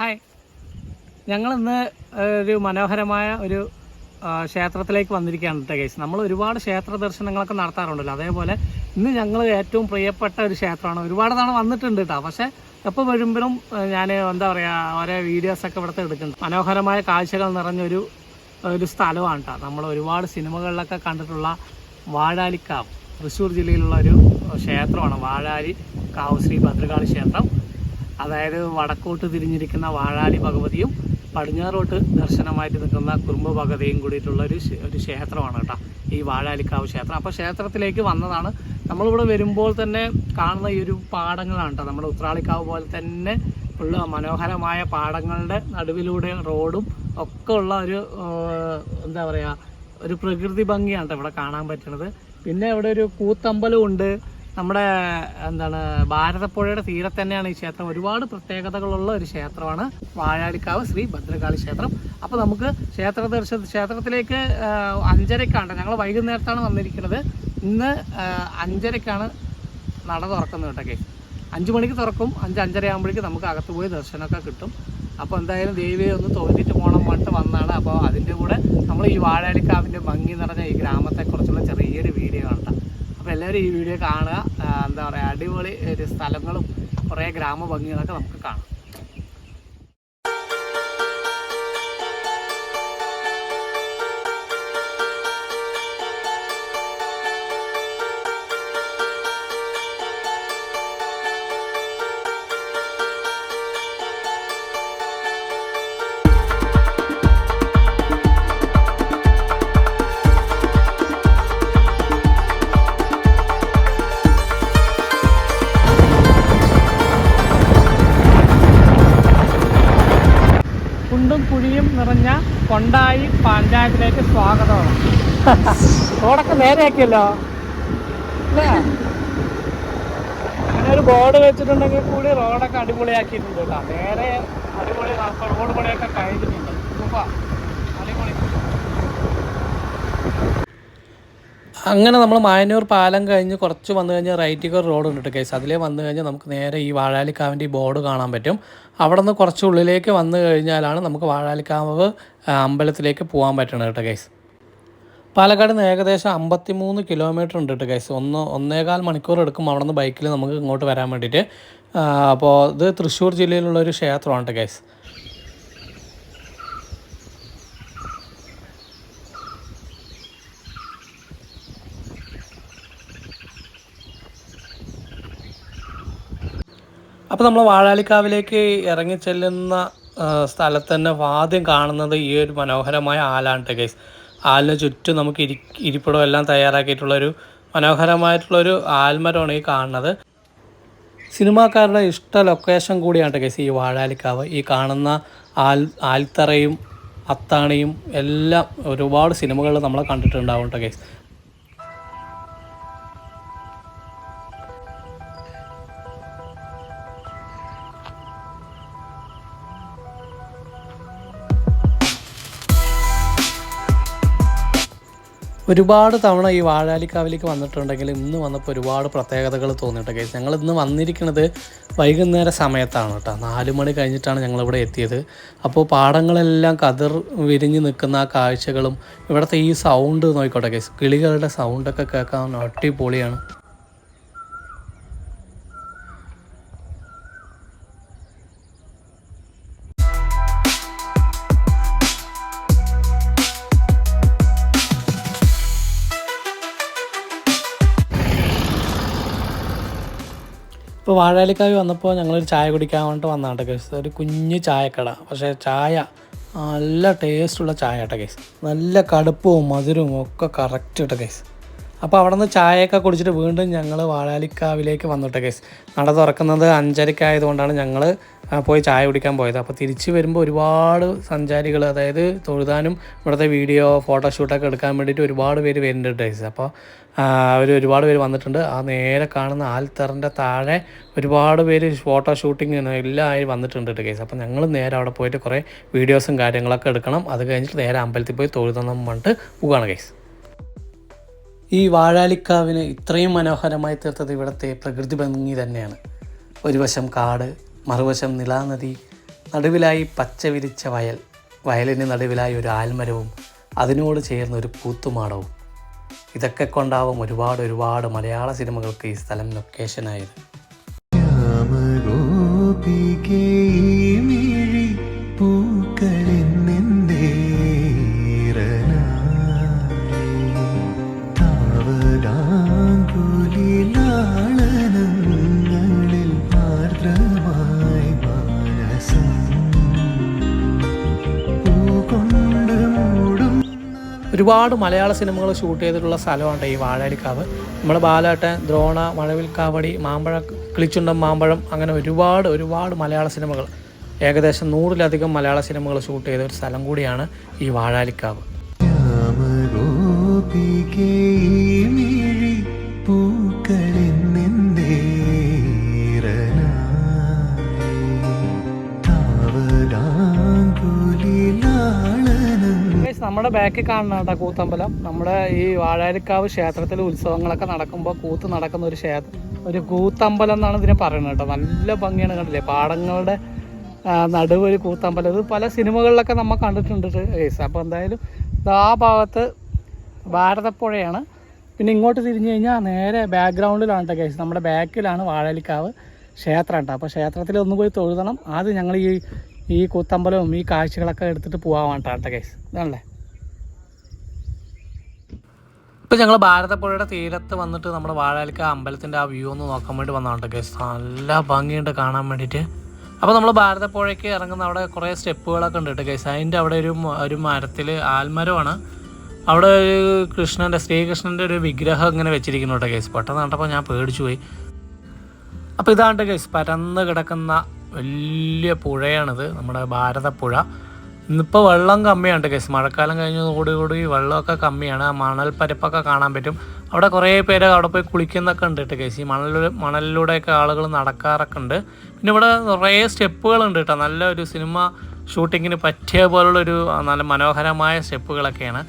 Hi. ഞങ്ങളിന്ന് ഒരു മനോഹരമായ ഒരു ക്ഷേത്രത്തിലേക്ക് വന്നിരിക്കുകയാണ് കേട്ടോ ഗൈസ് നമ്മൾ ഒരുപാട് ക്ഷേത്ര ദർശനങ്ങളൊക്കെ നടത്താറുണ്ടല്ലോ. അതേപോലെ ഇന്ന് ഞങ്ങൾ ഏറ്റവും പ്രിയപ്പെട്ട ഒരു ക്ഷേത്രമാണ്. ഒരുപാട് തവണ വന്നിട്ടുണ്ട് കേട്ടോ പക്ഷേ എപ്പോൾ വരുമ്പോഴും ഞാൻ എന്താ പറയുക ഓരോ വീഡിയോസൊക്കെ ഇവിടുത്തെ എടുക്കുന്നുണ്ട്. മനോഹരമായ കാഴ്ചകൾ നിറഞ്ഞൊരു ഒരു സ്ഥലമാണ് കേട്ടോ നമ്മൾ ഒരുപാട് സിനിമകളിലൊക്കെ കണ്ടിട്ടുള്ള വാഴാലിക്കാവ് തൃശ്ശൂർ ജില്ലയിലുള്ള ഒരു ക്ഷേത്രമാണ്. വാഴാലി കാവ് ശ്രീ ഭദ്രകാളി ക്ഷേത്രം. അതായത് വടക്കോട്ട് തിരിഞ്ഞിരിക്കുന്ന വാഴാലി ഭഗവതിയും പടിഞ്ഞാറോട്ട് ദർശനമായിട്ട് നിൽക്കുന്ന കുറുമ്പ ഭഗവതിയും കൂടിയിട്ടുള്ള ഒരു ഒരു ക്ഷേത്രമാണ് കേട്ടോ. ഈ വാഴാലിക്കാവ് ക്ഷേത്രം. അപ്പോൾ ക്ഷേത്രത്തിലേക്ക് വന്നതാണ്. നമ്മളിവിടെ വരുമ്പോൾ തന്നെ കാണുന്ന ഈ ഒരു പാടങ്ങളാണ് കേട്ടോ. നമ്മുടെ ഉത്രാളിക്കാവ് പോലെ തന്നെ ഉള്ള മനോഹരമായ പാടങ്ങളുടെ നടുവിലൂടെ റോഡും ഒക്കെ ഉള്ള ഒരു എന്താ പറയുക ഒരു പ്രകൃതി ഭംഗിയാണ് ഇവിടെ കാണാൻ പറ്റുന്നത് പിന്നെ ഇവിടെ ഒരു കൂത്തമ്പലം ഉണ്ട് നമ്മുടെ എന്താണ് ഭാരതപ്പുഴയുടെ തീരെ തന്നെയാണ് ഈ ക്ഷേത്രം. ഒരുപാട് പ്രത്യേകതകളുള്ള ഒരു ക്ഷേത്രമാണ് വാഴാലിക്കാവ് ശ്രീ ഭദ്രകാളി ക്ഷേത്രം. അപ്പോൾ നമുക്ക് ക്ഷേത്ര ദർശന ക്ഷേത്രത്തിലേക്ക് അഞ്ചരക്കാണ്. ഞങ്ങൾ വൈകുന്നേരത്താണ് വന്നിരിക്കുന്നത്. ഇന്ന് അഞ്ചരക്കാണ് നട തുറക്കുന്നത് കേട്ടോ കേസ് അഞ്ച് മണിക്ക് തുറക്കും. അഞ്ച് അഞ്ചര ആകുമ്പോഴേക്കും നമുക്ക് അകത്ത് പോയി ദർശനമൊക്കെ കിട്ടും. അപ്പോൾ എന്തായാലും ദേവിയെ ഒന്ന് തോന്നിയിട്ട് പോകണം പറഞ്ഞിട്ട് വന്നാണ്. അപ്പോൾ അതിന്റെ കൂടെ നമ്മൾ ഈ വാഴാലിക്കാവിന്റെ ഭംഗി നിറഞ്ഞ ഈ ഗ്രാമത്തെക്കുറിച്ചുള്ള ചെറിയൊരു വീഡിയോ കണ്ട അപ്പോൾ എല്ലാവരും ഈ വീഡിയോ കാണുക. എന്താ പറയുക അടിപൊളി ഒരു സ്ഥലങ്ങളും കുറേ ഗ്രാമഭംഗികളൊക്കെ നമുക്ക് കാണാം. നേരെയാക്കിയല്ലോ അങ്ങനെ ഒരു ബോർഡ് വെച്ചിട്ടുണ്ടെങ്കിൽ കൂടി റോഡൊക്കെ അടിപൊളിയാക്കിയിട്ടുണ്ട് കേട്ടോ. നേരെ അടിപൊളി റോഡ് പണിയൊക്കെ കഴിഞ്ഞിട്ടുണ്ട്. അടിപൊളി. അങ്ങനെ നമ്മൾ മായന്നൂർ പാലം കഴിഞ്ഞ് കുറച്ച് വന്നു കഴിഞ്ഞാൽ റൈറ്റിക്ക് റോഡ് ഉണ്ട് കേസ് അതിലേ വന്നു കഴിഞ്ഞാൽ നമുക്ക് നേരെ ഈ വാഴാലിക്കാവിന്റെ ഈ ബോർഡ് കാണാൻ പറ്റും. അവിടെ നിന്ന് കുറച്ച് ഉള്ളിലേക്ക് വന്നു കഴിഞ്ഞാലാണ് നമുക്ക് വാഴാലിക്കാവ് അമ്പലത്തിലേക്ക് പോകാൻ പറ്റണത് കേട്ടോ കേസ് പാലക്കാട് നിന്ന് ഏകദേശം അമ്പത്തി മൂന്ന് കിലോമീറ്റർ ഉണ്ട് കേട്ടോ ഗൈസ് ഒന്ന് ഒന്നേകാൽ മണിക്കൂർ എടുക്കും അവിടെ നിന്ന് ബൈക്കിൽ നമുക്ക് ഇങ്ങോട്ട് വരാൻ വേണ്ടിയിട്ട്. അപ്പോൾ ഇത് തൃശ്ശൂർ ജില്ലയിലുള്ള ഒരു ക്ഷേത്രമാണ് കേട്ടോ ഗൈസ് അപ്പോൾ നമ്മൾ വാഴാലിക്കാവിലേക്ക് ഇറങ്ങി ചെല്ലുന്ന സ്ഥലത്ത് തന്നെ ആദ്യം കാണുന്നത് ഈ ഒരു മനോഹരമായ ആലാണ് കേട്ടോ ഗൈസ് ആലിന് ചുറ്റും നമുക്ക് ഇരി ഇരിപ്പിടം എല്ലാം തയ്യാറാക്കിയിട്ടുള്ളൊരു മനോഹരമായിട്ടുള്ളൊരു ആൽമരമാണ് ഈ കാണുന്നത്. സിനിമാക്കാരുടെ ഇഷ്ട ലൊക്കേഷൻ കൂടിയാണ് കേസ് ഈ വാഴാലിക്കാവ്. ഈ കാണുന്ന ആൽ ആൽത്തറയും അത്താണിയും എല്ലാം ഒരുപാട് സിനിമകൾ നമ്മൾ കണ്ടിട്ടുണ്ടാവും കേട്ടോ ഗൈസ്. ഒരുപാട് തവണ ഈ വാഴാലിക്കാവിലേക്ക് വന്നിട്ടുണ്ടെങ്കിൽ ഇന്ന് വന്നപ്പോൾ ഒരുപാട് പ്രത്യേകതകൾ തോന്നിയിട്ട് കേസ് ഞങ്ങൾ ഇന്ന് വന്നിരിക്കുന്നത് വൈകുന്നേര സമയത്താണ് കേട്ടോ. നാല് മണി കഴിഞ്ഞിട്ടാണ് ഞങ്ങളിവിടെ എത്തിയത്. അപ്പോൾ പാടങ്ങളെല്ലാം കതിർ വിരിഞ്ഞ് നിൽക്കുന്ന ആ കാഴ്ചകളും ഇവിടുത്തെ ഈ സൗണ്ട് നോക്കിക്കോട്ടെ കേസ് കിളികളുടെ സൗണ്ടൊക്കെ കേൾക്കാൻ അടിപൊളിയാണ്. ഇപ്പോൾ വാഴാലിക്കാവ് വന്നപ്പോൾ ഞങ്ങളൊരു ചായ കുടിക്കാൻ വേണ്ടി വന്നതാണ് കേസ് ഒരു കുഞ്ഞ് ചായക്കട. പക്ഷേ ചായ നല്ല ടേസ്റ്റുള്ള ചായ കേട്ടോ കേസ് നല്ല കടുപ്പവും മധുരവും ഒക്കെ കറക്റ്റ് കേട്ടോ കേസ് അപ്പോൾ അവിടെ നിന്ന് ചായയൊക്കെ കുടിച്ചിട്ട് വീണ്ടും ഞങ്ങൾ വാഴാലിക്കാവിലേക്ക് വന്നിട്ട് കേസ് നട തുറക്കുന്നത് അഞ്ചരക്കായതുകൊണ്ടാണ് ഞങ്ങൾ പോയി ചായ കുടിക്കാൻ പോയത്. അപ്പോൾ തിരിച്ച് വരുമ്പോൾ ഒരുപാട് സഞ്ചാരികൾ അതായത് തൊഴുതാനും ഇവിടുത്തെ വീഡിയോ ഫോട്ടോഷൂട്ടൊക്കെ എടുക്കാൻ വേണ്ടിയിട്ട് ഒരുപാട് പേര് വരുന്നുണ്ട് ഡേയ്സ് അപ്പോൾ അവർ ഒരുപാട് പേര് വന്നിട്ടുണ്ട്. ആ നേരെ കാണുന്ന ആൽത്തറിന്റെ താഴെ ഒരുപാട് പേര് ഫോട്ടോ ഷൂട്ടിങ് എല്ലാം വന്നിട്ടുണ്ട് കേസ് അപ്പോൾ ഞങ്ങൾ നേരെ അവിടെ പോയിട്ട് കുറേ വീഡിയോസും കാര്യങ്ങളൊക്കെ എടുക്കണം. അത് കഴിഞ്ഞിട്ട് നേരെ അമ്പലത്തിൽ പോയി തൊഴുതണം പറഞ്ഞിട്ട് പോവുകയാണ് കേസ് ഈ വാഴാലിക്കാവിന് ഇത്രയും മനോഹരമായി തീർത്തത് ഇവിടുത്തെ പ്രകൃതി ഭംഗി തന്നെയാണ്. ഒരു വശം കാട് മറുവശം നിലാനദി നടുവിലായി പച്ച വിരിച്ച വയൽ വയലിന് നടുവിലായി ഒരു ആൽമരവും അതിനോട് ചേർന്ന ഒരു കൂത്തുമാടവും. ഇതൊക്കെ കൊണ്ടാവും ഒരുപാട് ഒരുപാട് മലയാള സിനിമകൾക്ക് ഈ സ്ഥലം ലൊക്കേഷനായത് രാമഗോപികേ ഒരുപാട് മലയാള സിനിമകൾ ഷൂട്ട് ചെയ്തിട്ടുള്ള സ്ഥലമാണ് ഈ വാഴാലിക്കാവ് നമ്മുടെ ബാലാട്ടൻ ദ്രോണ മഴവിൽക്കാവടി മാമ്പഴ കിളിച്ചുണ്ടം മാമ്പഴം അങ്ങനെ ഒരുപാട് ഒരുപാട് മലയാള സിനിമകൾ. ഏകദേശം നൂറിലധികം മലയാള സിനിമകൾ ഷൂട്ട് ചെയ്ത ഒരു സ്ഥലം കൂടിയാണ് ഈ വാഴാലിക്കാവ് രാമഗോപികേ നമ്മുടെ ബാക്കിൽ കാണുന്ന കേട്ടോ കൂത്തമ്പലം. നമ്മുടെ ഈ വാഴാരിക്കാവ് ക്ഷേത്രത്തിലെ ഉത്സവങ്ങളൊക്കെ നടക്കുമ്പോൾ കൂത്ത് നടക്കുന്ന ഒരു ക്ഷേത്രം. ഒരു കൂത്തമ്പലം എന്നാണ് ഇതിനെ പറയുന്നത് കേട്ടോ. നല്ല ഭംഗിയാണ് കണ്ടില്ലേ? പാടങ്ങളുടെ നടുവ് ഒരു കൂത്തമ്പലം. ഇത് പല സിനിമകളിലൊക്കെ നമ്മൾ കണ്ടിട്ടുണ്ട് കേസ് അപ്പോൾ എന്തായാലും ആ ഭാഗത്ത് ഭാരതപ്പുഴയാണ് പിന്നെ ഇങ്ങോട്ട് തിരിഞ്ഞു കഴിഞ്ഞാൽ നേരെ ബാക്ക്ഗ്രൗണ്ടിലാണ് കേട്ടോ കേസ് നമ്മുടെ ബാക്കിലാണ് വാഴാലിക്കാവ് ക്ഷേത്രം കേട്ടോ അപ്പോൾ ക്ഷേത്രത്തിൽ ഒന്ന് പോയി തൊഴുതണം. ആദ്യം ഞങ്ങൾ ഈ ഈ കൂത്തമ്പലവും ഈ കാഴ്ചകളൊക്കെ എടുത്തിട്ട് പോകാൻ കേട്ടോ കേസ് ഇതാണല്ലേ? ഇപ്പം ഞങ്ങൾ ഭാരതപ്പുഴയുടെ തീരത്ത് വന്നിട്ട് നമ്മുടെ വാഴാലിക്ക അമ്പലത്തിന്റെ ആ വ്യൂ ഒന്ന് നോക്കാൻ വേണ്ടി വന്നതാണ് കേസ് നല്ല ഭംഗിയുണ്ട് കാണാൻ വേണ്ടിയിട്ട് അപ്പോൾ നമ്മൾ ഭാരതപ്പുഴയ്ക്ക് ഇറങ്ങുന്ന അവിടെ കുറേ സ്റ്റെപ്പുകളൊക്കെ ഉണ്ട് കേട്ടോ കേസ് അതിന്റെ അവിടെ ഒരു ഒരു മരത്തിൽ ആൽമരമാണ്. അവിടെ ഒരു കൃഷ്ണന്റെ ശ്രീകൃഷ്ണന്റെ ഒരു വിഗ്രഹം ഇങ്ങനെ വെച്ചിരിക്കുന്നു കേട്ടോ കേസ് പെട്ടെന്ന് കണ്ടപ്പോൾ ഞാൻ പേടിച്ചു പോയി. അപ്പോൾ ഇതാണ്ട് ഗൈസ് പരന്ന് കിടക്കുന്ന വലിയ പുഴയാണിത്. നമ്മുടെ ഭാരതപ്പുഴ. ഇന്നിപ്പോൾ വെള്ളം കമ്മിയാണ് ഗൈസ് മഴക്കാലം കഴിഞ്ഞതോടുകൂടി കൂടി വെള്ളമൊക്കെ കമ്മിയാണ്. ആ മണൽ പരപ്പൊക്കെ കാണാൻ പറ്റും. അവിടെ കുറേ പേര് അവിടെ പോയി കുളിക്കുന്നൊക്കെ ഉണ്ട് കേട്ടോ ഗൈസ് ഈ മണലിലൂടെ മണലിലൂടെയൊക്കെ ആളുകൾ നടക്കാറൊക്കെ ഉണ്ട്. പിന്നെ ഇവിടെ കുറേ സ്റ്റെപ്പുകളുണ്ട് കേട്ടോ. നല്ലൊരു സിനിമ ഷൂട്ടിങ്ങിന് പറ്റിയ പോലുള്ളൊരു നല്ല മനോഹരമായ സ്റ്റെപ്പുകളൊക്കെയാണ്.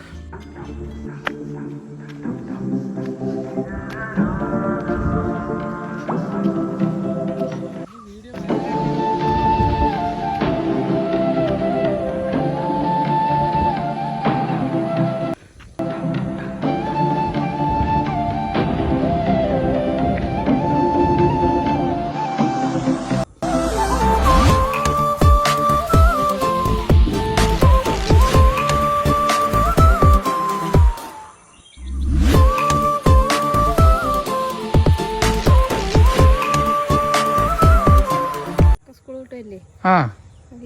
ആ.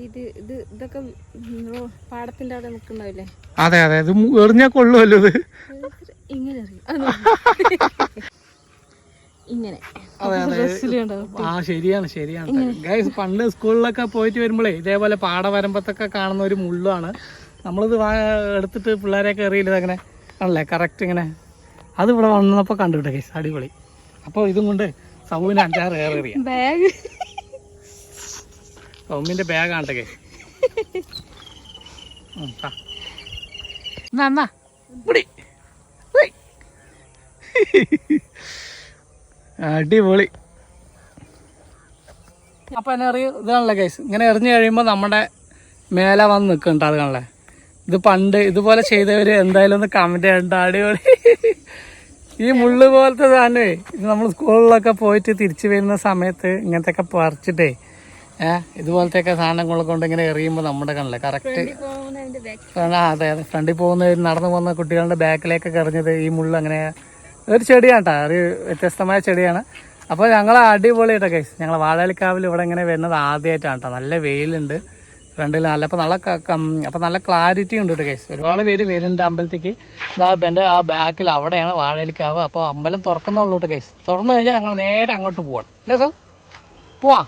ഇത് ഇത് ഇതൊക്കെ പാടത്തിന്റെ അവിടെ അതെ അതെ ഇത് എറിഞ്ഞാ കൊള്ളുമല്ലോ ഇത്. ഇങ്ങനെ. ഇങ്ങനെ. ആ ശരിയാണ് ശരിയാണ്. ഗൈസ് പണ്ട് സ്കൂളിലൊക്കെ പോയിട്ട് വരുമ്പോഴേ ഇതേപോലെ പാട വരമ്പത്തൊക്കെ കാണുന്ന ഒരു മുള്ളാണ് നമ്മളിത് എടുത്തിട്ട് പിള്ളേരെയൊക്കെ എറിയില്ല അങ്ങനെ? ആണല്ലേ? കറക്റ്റ് ഇങ്ങനെ. അത് ഇവിടെ വന്നപ്പോൾ കണ്ടുകിട്ടെ ഗൈസ് അടിപൊളി. അപ്പോൾ ഇതും കൊണ്ട് സൗവിന് അഞ്ചാറ് ഏറെ ബാഗ് സൗമിന്റെ ബാഗ് ആണ്ടൊക്കെ. എന്നാ പിടി അടിപൊളി. അപ്പൊ എന്നെ അറിയും ഇതാണല്ലേ കേസ് ഇങ്ങനെ എറിഞ്ഞു കഴിയുമ്പോൾ നമ്മുടെ മേലെ വന്ന് നിൽക്കുന്നുണ്ട് അത് കാണല്ലേ ഇത് പണ്ട് ഇതുപോലെ ചെയ്തവര് എന്തായാലും ഒന്ന് കമന്റ് ചെയ്യണ്ട അടിപൊളി. ഈ മുള്ളു പോലത്തെ സാധനമേ. നമ്മൾ സ്കൂളിലൊക്കെ പോയിട്ട് തിരിച്ചു വരുന്ന സമയത്ത് ഇങ്ങനത്തെ ഒക്കെ പറിച്ചിട്ടേ ഏഹ് ഇതുപോലത്തെയൊക്കെ സാധനങ്ങൾ കൊണ്ട് ഇങ്ങനെ എറിയുമ്പോൾ നമ്മുടെ കണ്ണിൽ. കറക്റ്റ് ആ അതെ അതെ. ഫ്രണ്ടിൽ പോകുന്ന നടന്നു പോകുന്ന കുട്ടികളുടെ ബാക്കിലേക്കൊക്കെ എറിഞ്ഞത് ഈ മുള്ള അങ്ങനെ ഒരു ചെടിയാണ് കേട്ടോ ഒരു വ്യത്യസ്തമായ ചെടിയാണ്. അപ്പോൾ ഞങ്ങൾ അടിപൊളിയിട്ടൊക്കെ ഞങ്ങൾ വാഴാലിക്കാവിൽ ഇവിടെ ഇങ്ങനെ വരുന്നത് ആദ്യമായിട്ടാണ് കേട്ടോ നല്ല വെയിലുണ്ട് ഫ്രണ്ടിൽ നല്ല അപ്പോൾ നല്ല അപ്പോൾ നല്ല ക്ലാരിറ്റി ഉണ്ട് കേട്ടോ കേസ് ഒരുപാട് പേര് വരുന്നുണ്ട് അമ്പലത്തേക്ക്. ഇതാ എന്റെ ആ ബാക്കിൽ അവിടെയാണ് വാഴാലിക്കാവ്. അപ്പോൾ അമ്പലം തുറക്കുന്നുള്ളൂ കേട്ടോ ഗൈസ് തുറന്നു കഴിഞ്ഞാൽ ഞങ്ങൾ നേരെ അങ്ങോട്ട് പോവാണ് അല്ലേ സാർ? പോവാം.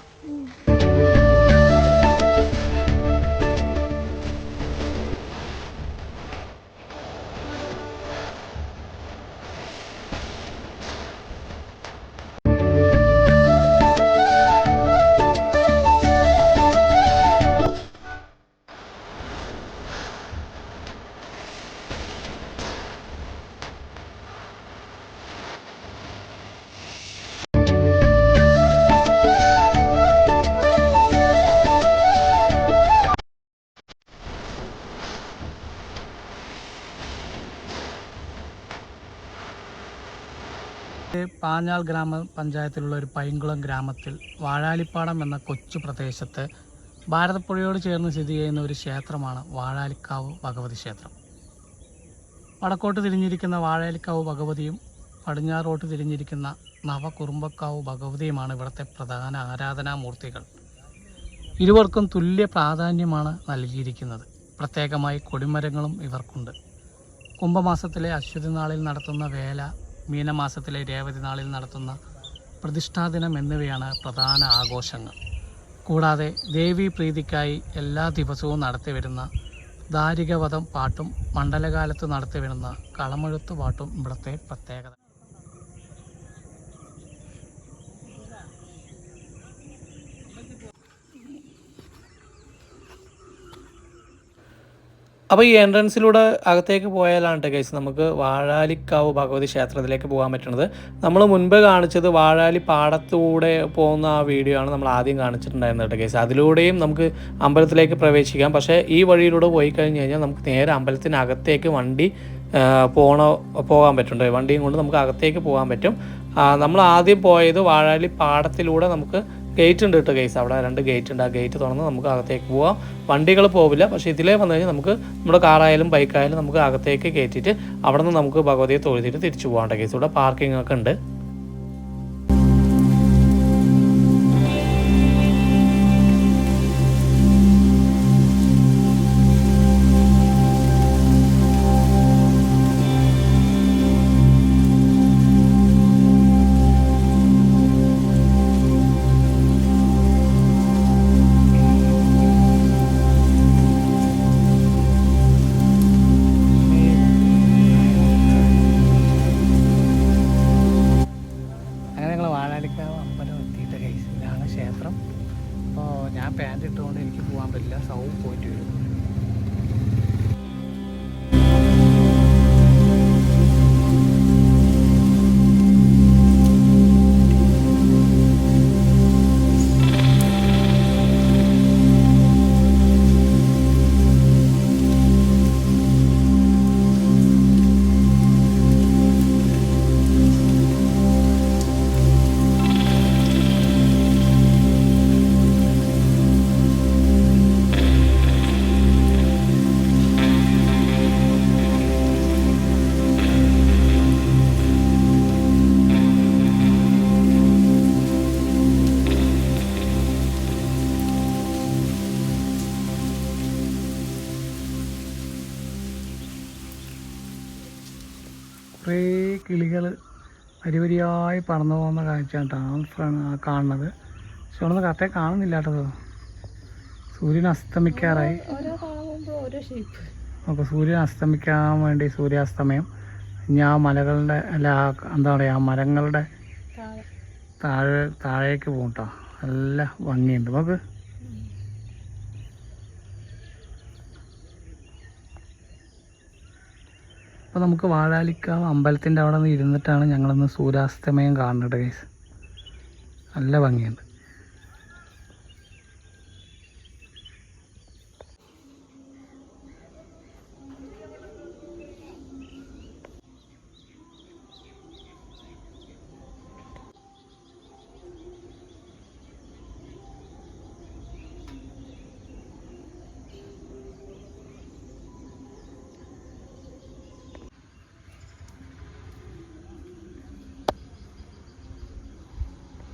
പാഞ്ഞാൾ ഗ്രാമപഞ്ചായത്തിലുള്ള ഒരു പൈങ്കുളം ഗ്രാമത്തിൽ വാഴാലിപ്പാടം എന്ന കൊച്ചു പ്രദേശത്ത് ഭാരതപ്പുഴയോട് ചേർന്ന് സ്ഥിതി ചെയ്യുന്ന ഒരു ക്ഷേത്രമാണ് വാഴാലിക്കാവ് ഭഗവതി ക്ഷേത്രം. വടക്കോട്ട് തിരിഞ്ഞിരിക്കുന്ന വാഴാലിക്കാവ് ഭഗവതിയും പടിഞ്ഞാറോട്ട് തിരിഞ്ഞിരിക്കുന്ന നവകുറുമ്പക്കാവ് ഭഗവതിയുമാണ് ഇവിടുത്തെ പ്രധാന ആരാധനാമൂർത്തികൾ. ഇരുവർക്കും തുല്യ പ്രാധാന്യമാണ് നൽകിയിരിക്കുന്നത്. പ്രത്യേകമായി കൊടിമരങ്ങളും ഇവർക്കുണ്ട്. കുംഭമാസത്തിലെ അശ്വതി നാളിൽ നടത്തുന്ന വേല മീനമാസത്തിലെ രേവതി നാളിൽ നടത്തുന്ന പ്രതിഷ്ഠാദിനം എന്നിവയാണ് പ്രധാന ആഘോഷങ്ങൾ. കൂടാതെ ദേവീ പ്രീതിക്കായി എല്ലാ ദിവസവും നടത്തിവരുന്ന ദാരികവധം പാട്ടും മണ്ഡലകാലത്ത് നടത്തിവരുന്ന കളമെഴുത്ത് പാട്ടും ഇവിടുത്തെ പ്രത്യേകത. അപ്പോൾ ഈ എൻട്രൻസിലൂടെ അകത്തേക്ക് പോയാലാണ് കേട്ടോ ഗൈസ് നമുക്ക് വാഴാലിക്കാവ് ഭഗവതി ക്ഷേത്രത്തിലേക്ക് പോകാൻ പറ്റുന്നത്. നമ്മൾ മുൻപ് കാണിച്ചത് വാഴാലി പാടത്തൂടെ പോകുന്ന ആ വീഡിയോ ആണ് നമ്മൾ ആദ്യം കാണിച്ചിട്ടുണ്ടായിരുന്നത് കേട്ടോ ഗൈസ് അതിലൂടെയും നമുക്ക് അമ്പലത്തിലേക്ക് പ്രവേശിക്കാം. പക്ഷേ ഈ വഴിയിലൂടെ പോയി കഴിഞ്ഞ് കഴിഞ്ഞാൽ നമുക്ക് നേരെ അമ്പലത്തിനകത്തേക്ക് വണ്ടി പോണ പോകാൻ പറ്റുന്നുണ്ട് വണ്ടിയും കൊണ്ട് നമുക്ക് അകത്തേക്ക് പോകാൻ പറ്റും. നമ്മൾ ആദ്യം പോയത് വാഴാലി പാടത്തിലൂടെ നമുക്ക് ഗേറ്റ് ഉണ്ട് കേട്ടോ ഗേസ് അവിടെ രണ്ട് ഗേറ്റ് ഉണ്ട്. ആ ഗേറ്റ് തുറന്ന് നമുക്ക് അകത്തേക്ക് പോവാം. വണ്ടികൾ പോവില്ല. പക്ഷേ ഇതിലേ വന്നു കഴിഞ്ഞാൽ നമുക്ക് നമ്മുടെ കാറായാലും ബൈക്കായാലും നമുക്ക് അകത്തേക്ക് കയറ്റിയിട്ട് അവിടെ നിന്ന് നമുക്ക് ഭഗവതിയെ തൊഴുതിയിട്ട് തിരിച്ചു പോകാം കേസ് ഇവിടെ പാർക്കിംഗ് ഒക്കെ ഉണ്ട്. വരി വരിയായി പറന്നു പോകുന്ന കാഴ്ചയായിട്ടാണ് ട്രാൻസ്ഫറാണ് ആ കാണുന്നത്. പക്ഷെ അവിടെ നിന്ന് കറക്റ്റായി കാണുന്നില്ല കേട്ടോ. സൂര്യൻ അസ്തമിക്കാറായി. അപ്പോൾ സൂര്യൻ അസ്തമിക്കാൻ വേണ്ടി സൂര്യാസ്തമയം. ഇനി ആ മലകളുടെ അല്ല എന്താ പറയുക ആ മരങ്ങളുടെ താഴെ. താഴെ താഴേക്ക് പോകും കേട്ടോ. നല്ല ഭംഗിയുണ്ട്. നമുക്ക് അപ്പോൾ നമുക്ക് വാഴാലിക്കാവ് അമ്പലത്തിന്റെ അവിടെ നിന്ന് ഇരുന്നിട്ടാണ് ഞങ്ങളൊന്ന് സൂര്യാസ്തമയം കാണുന്നത് ഗൈസ് നല്ല ഭംഗിയുണ്ട്.